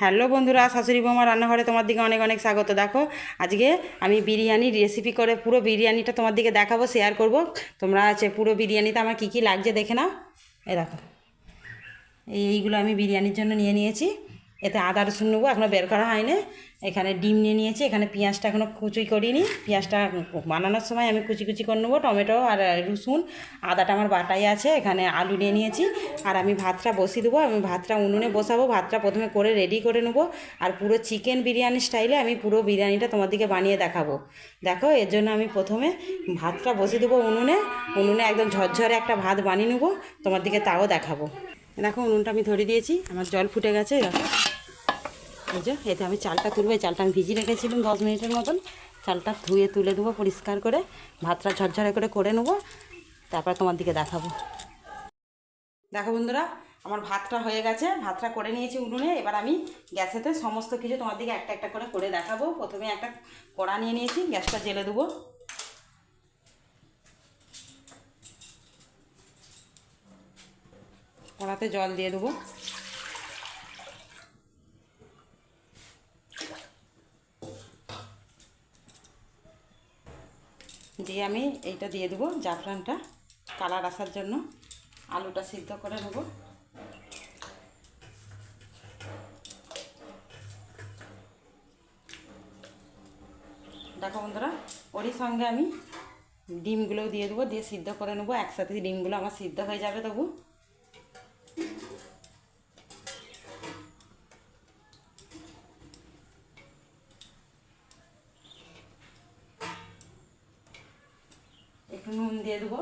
Hello বন্ধুরা, শাশুড়ি বৌমা রান্নাঘরে তোমার দিকে অনেক অনেক স্বাগত। দেখো, আজকে আমি বিরিয়ানির রেসিপি করে পুরো বিরিয়ানিটা তোমার দিকে দেখাবো শেয়ার করব। তোমরা আছে পুরো বিরিয়ানিতে আমার কি কী লাগছে দেখে নাও। এ দেখো, এই এইগুলো আমি বিরিয়ানির জন্য নিয়ে নিয়েছি। এতে আদা রসুন নেব এখনও বের করা হয়নি। এখানে ডিম নিয়ে নিয়েছি, এখানে পেঁয়াজটা এখনও কুচি করিনি। পেঁয়াজটা বানানোর সময় আমি কুচি কুচি করে নেব, টমেটো আর রসুন। আদাটা আমার বাটাই আছে, এখানে আলু নিয়ে নিয়েছি। আর আমি ভাতটা বসিয়ে দেবো, আমি ভাতটা উনুনে বসাবো, ভাতটা প্রথমে করে রেডি করে নেব। আর পুরো চিকেন বিরিয়ানি স্টাইলে আমি পুরো বিরিয়ানিটা তোমার দিকে বানিয়ে দেখাবো। দেখো, এর জন্য আমি প্রথমে ভাতটা বসিয়ে দেবো উনুনে। উনুনে একদম ঝরঝরে একটা ভাত বানিয়ে নেব তোমার দিকে তাও দেখাবো। দেখো, উনুনটা আমি ধরে দিয়েছি, আমার জল ফুটে গেছে, দেখো। যে, এতে আমি চালটা তুলবো। চালটা আমি ভিজিয়ে রেখেছিলাম দশ মিনিটের মতন চালটা ধুয়ে তুলে দেবো পরিষ্কার করে। ভাতটা ঝরঝরে করে করে নেব। তারপর তোমার দিকে দেখাবো। দেখো বন্ধুরা, আমার ভাতটা হয়ে গেছে। ভাতটা করে নিয়েছি উনুনে। এবার আমি গ্যাসেতে সমস্ত কিছু তোমার দিকে একটা একটা করে করে দেখাবো। প্রথমে একটা কড়া নিয়ে নিয়েছি, গ্যাসটা জেলে দেবো। কড়াতে জল দিয়ে দেবো। দিয়ে আমি এইটা দিয়ে দেবো জাফরানটা কালার আসার জন্য। আলুটা সিদ্ধ করে নেব। দেখো বন্ধুরা ওরই সঙ্গে আমি ডিমগুলোও দিয়ে দেবো, দিয়ে সিদ্ধ করে নেব। একসাথে ডিমগুলো আমার সিদ্ধ হয়ে যাবে তবু একটু নুন দিয়ে দেবো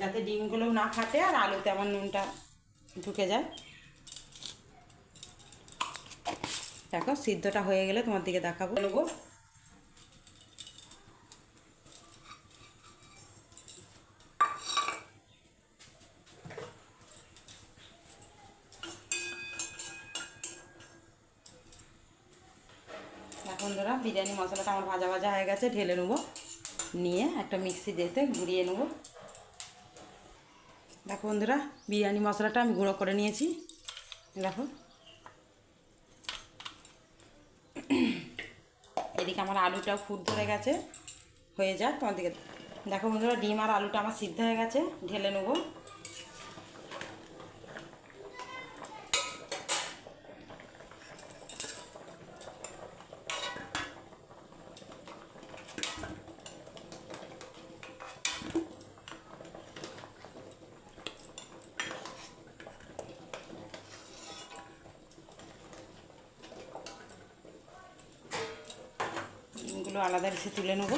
যাতে ডিমগুলোও না ফাটে আর আলুতে আমার নুনটা ঢুকে যায়। দেখো সিদ্ধটা হয়ে গেলে তোমার দিকে দেখাবো। নেব এখন ধরা বিরিয়ানি মশলাটা আমার ভাজা ভাজা হয়ে গেছে ঢেলে নেব নিয়ে একটা মিক্সি দিতে গুঁড়িয়ে নেব। দেখো বন্ধুরা, বিরিয়ানি মশলাটা আমি গুঁড়ো করে নিয়েছি। দেখো। এদিকে আমার আলুটাও ফুট ধরে গেছে। হয়ে যাক, তোমার দিকে দেখো বন্ধুরা, ডিম আর আলুটা আমার সিদ্ধ হয়ে গেছে, ঢেলে নেব। ডিমগুলো আলাদা রেখে তুলে নেব।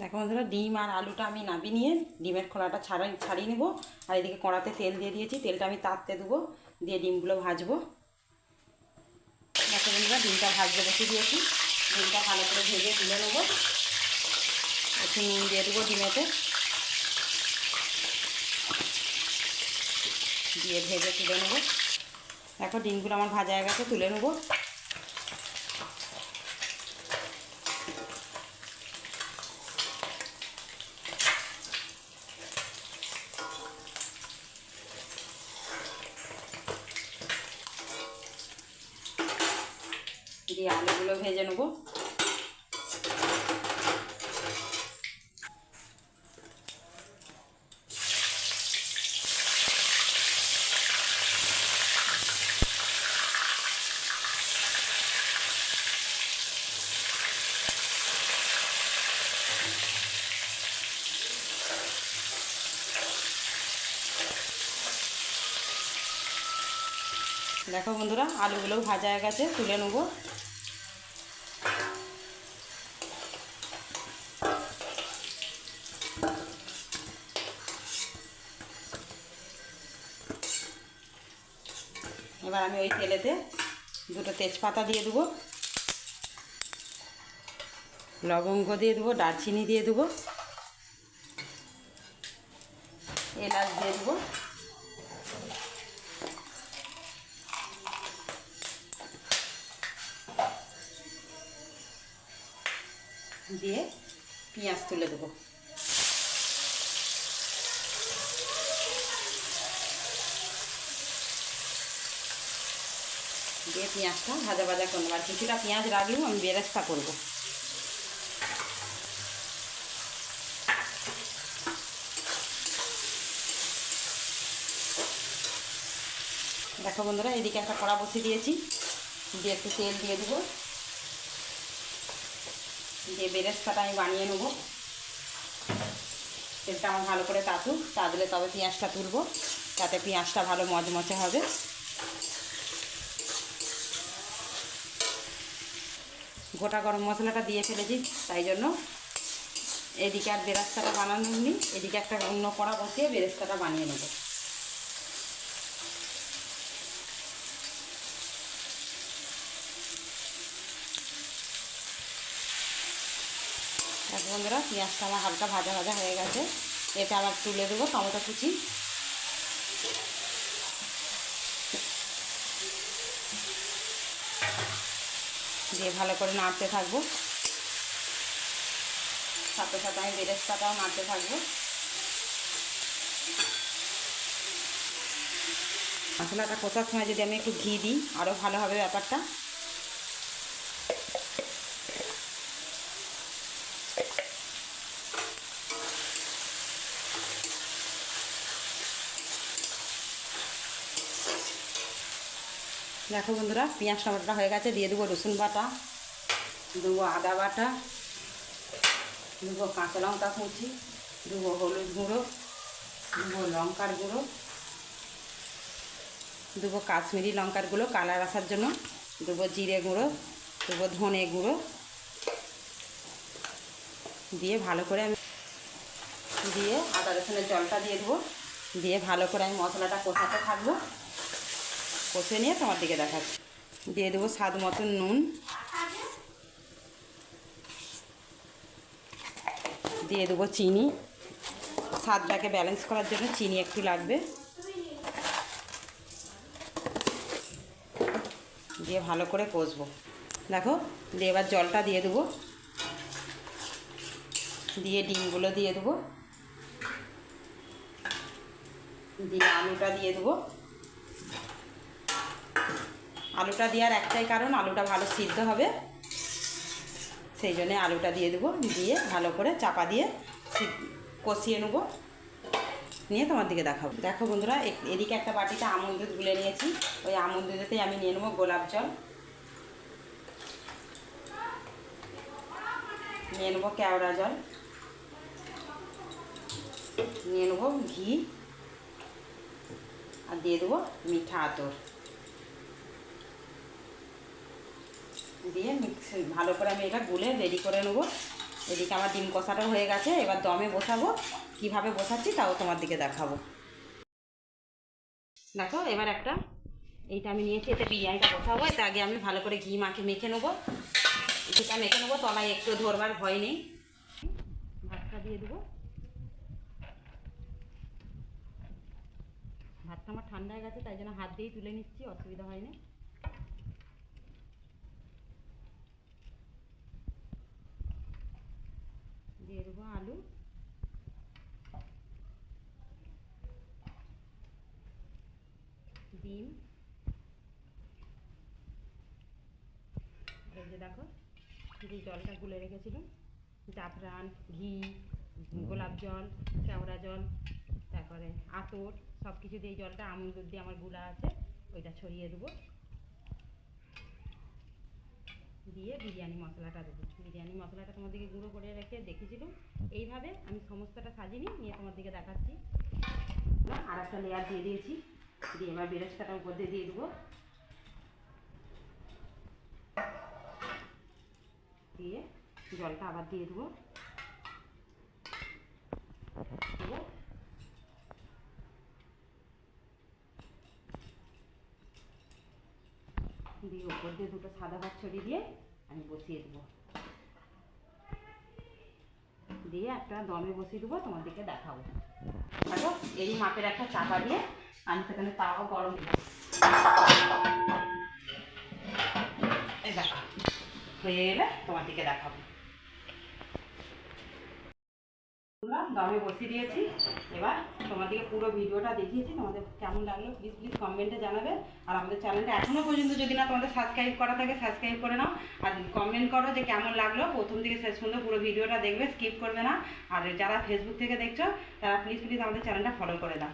দেখো বন্ধুরা, ডিম আর আলুটা আমি নাবি নিয়ে ডিমের খোলাটা ছাড়াই ছাড়িয়ে নেব। আর এদিকে কড়াতে তেল দিয়ে দিয়েছি, তেলটা আমি তাড়তে দেবো, দিয়ে ডিমগুলো ভাজবো। দেখো বন্ধুরা, ডিমটা ভাজতে বসে দিয়েছি। ডিমটা ভালো করে ভেজে তুলে নেব। একটু নুন দিয়ে দেবো ডিমেতে। দিয়ে ভেজে তুলে নেব। দেখো ডিমগুলো আমার ভাজা হয়ে গেছে তুলে নেব দিয়ে আলুগুলো ভেজে নেব দেখো বন্ধুরা আলুগুলোও ভাজা হয়ে গেছে, তুলে নেব। এবার আমি ওই তেলেতে দুটো তেজপাতা দিয়ে দেবো, লবঙ্গ দিয়ে দেবো, দারচিনি দিয়ে দেবো, এলাচ দিয়ে দেবো। দিয়ে পেঁয়াজ তুলে দেবো। দিয়ে পেঁয়াজটা ভাজা ভাজা করব আর কিছুটা পেঁয়াজ রাখলেও আমি বেরেস্তা করব। দেখো বন্ধুরা, এদিকে একটা কড়া বসিয়ে দিয়েছি। দিয়ে একটু তেল দিয়ে দেবো। দিয়ে বেরেস্তাটা আমি বানিয়ে নেব। তেলটা আমার ভালো করে তাতুক, তাতলে তবে পেঁয়াজটা তুলবো। তাতে পেঁয়াজটা ভালো মচমচে হবে। গোটা গরম মশলাটা দিয়ে ফেলেছি, তাই জন্য এদিকে আর বেরেস্তাটা বানানো নি এদিকে একটা অন্য কড়া বসিয়ে বেরেস্তাটা বানিয়ে নেব। দেখো বন্ধুরা, পেঁয়াজটা আমার হালকা ভাজা ভাজা হয়ে গেছে। এটা আবার তুলে দেবো টমেটো কুচি। দিয়ে ভালো করে নাড়তে থাকব। সাথে সাথে আমি বেরেস্তাটাও নাড়তে থাকব। মশলাটা কষার সময় যদি আমি একটু ঘি দিই আরও ভালো হবে ব্যাপারটা। দেখো বন্ধুরা, পেঁয়াজ টমেটোটা হয়ে গেছে, দিয়ে দেবো রসুন বাটা, দেবো আদা বাটা, দেবো কাঁচা লঙ্কা কুচি, দেবো হলুদ গুঁড়ো, দেবো লঙ্কার গুঁড়ো, দেবো কাশ্মীরি লঙ্কার গুঁড়ো, কালার আসার জন্য, দেবো জিরে গুঁড়ো, দেবো ধনে গুঁড়ো, দিয়ে ভালো করে আমি দিয়ে আদা রসুনের জলটা দিয়ে দেবো, দিয়ে ভালো করে আমি মশলাটা কষাতে থাকব। কষে নিয়ে তোমার দিকে দেখাচ্ছি। দিয়ে দেবো স্বাদ মতন নুন। দিয়ে দেবো চিনি। স্বাদটাকে ব্যালেন্স করার জন্য চিনি একটু লাগবে। দিয়ে ভালো করে কষবো। দেখো, দিয়ে এবার জলটা দিয়ে দেবো। দিয়ে ডিমগুলো দিয়ে দেবো। দিয়ে আলুটা দিয়ে দেবো। আলুটা দেওয়ার একটাই কারণ, আলুটা ভালো সিদ্ধ হবে। সেই জন্যে আলুটা দিয়ে দেবো, দিয়ে ভালো করে চাপা দিয়ে কষিয়ে নেব। নিয়ে তোমার দিকে দেখাবো। দেখো বন্ধুরা এদিকে একটা বাটিতে আমন দুধ গুলে নিয়েছি। ওই আমন দুধেতেই আমি নিয়ে নেব গোলাপ জল। নিয়ে নেব কেওড়া জল। নিয়ে নেব ঘি। আর দিয়ে দেবো মিঠা আতর। দিয়ে মিক্স ভালো করে আমি এটা গুলে রেডি করে নেব। এদিকে আমার ডিম কষাটাও হয়ে গেছে, এবার দমে বসাবো। কীভাবে বসাচ্ছি তাও তোমার দিকে দেখাবো। দেখো, এবার একটা এইটা আমি নিয়েছি, এতে বিরিয়ানিটা বসাবো। এতে আগে আমি ভালো করে ঘি মাখে মেখে নেব। ঘিটা মেখে নেব, তলায় একটু ধরবার ভয় নেই। ভাতটা দিয়ে দেবো। ভাতটা আমার ঠান্ডা হয়ে গেছে, তাই জন্য হাত দিয়েই তুলে নিচ্ছি, অসুবিধা হয়নি। দিয়ে দেবো আলু। ডিম। এই যে দেখো যে জলটা গুলে রেখেছিলাম। জাফরান, ঘি, গোলাপ জল কেওড়া জল, তারপরে আতর সব কিছু দিয়ে জলটা আমুল দুধ দিয়ে আমারগুলা আছে, ওইটা ছড়িয়ে দেবো। দিয়ে বিরিয়ানি মশলাটা দেবো। বিরিয়ানি মশলাটা তোমার দিকে গুঁড়ো করে রেখে দেখেছিলাম। এইভাবে আমি সমস্তটা সাজিয়ে নিই নিয়ে তোমার দিকে দেখাচ্ছি। আর একটা লেয়ার দিয়ে দিয়েছি। দিয়ে এবার বেরেস্তাটার উপর দিয়ে দিয়ে দেবো। দিয়ে জলটা আবার দিয়ে দেবো। দিয়ে উপর দিয়ে দুটো সাদা ভাত ছড়িয়ে দিয়ে আমি বসিয়ে দেবো। দিয়ে একটা দমে বসিয়ে দেবো, তোমাদেরকে দেখাবো। দেখো, এই মাপের একটা চাপা দিয়ে আমি সেখানে তাও গরম এই দেখো, হয়ে গেলে তোমাদেরকে দেখাবো আমরা দমে বসিয়ে দিয়েছি। এবার তোমাদেরকে পুরো ভিডিওটা দেখিয়েছি। তোমাদের কেমন লাগল প্লিজ প্লিজ কমেন্টে জানাবে। আর আমাদের চ্যানেলটা এখনও পর্যন্ত যদি না তোমাদের সাবস্ক্রাইব করা থাকে সাবস্ক্রাইব করে নাও। আর কমেন্ট করো যে কেমন লাগল। প্রথম থেকে শেষ পর্যন্ত পুরো ভিডিওটা দেখবে স্কিপ করবে না। আর যারা ফেসবুক থেকে দেখছ, তারা প্লিজ প্লিজ আমাদের চ্যানেলটা ফলো করে দাও।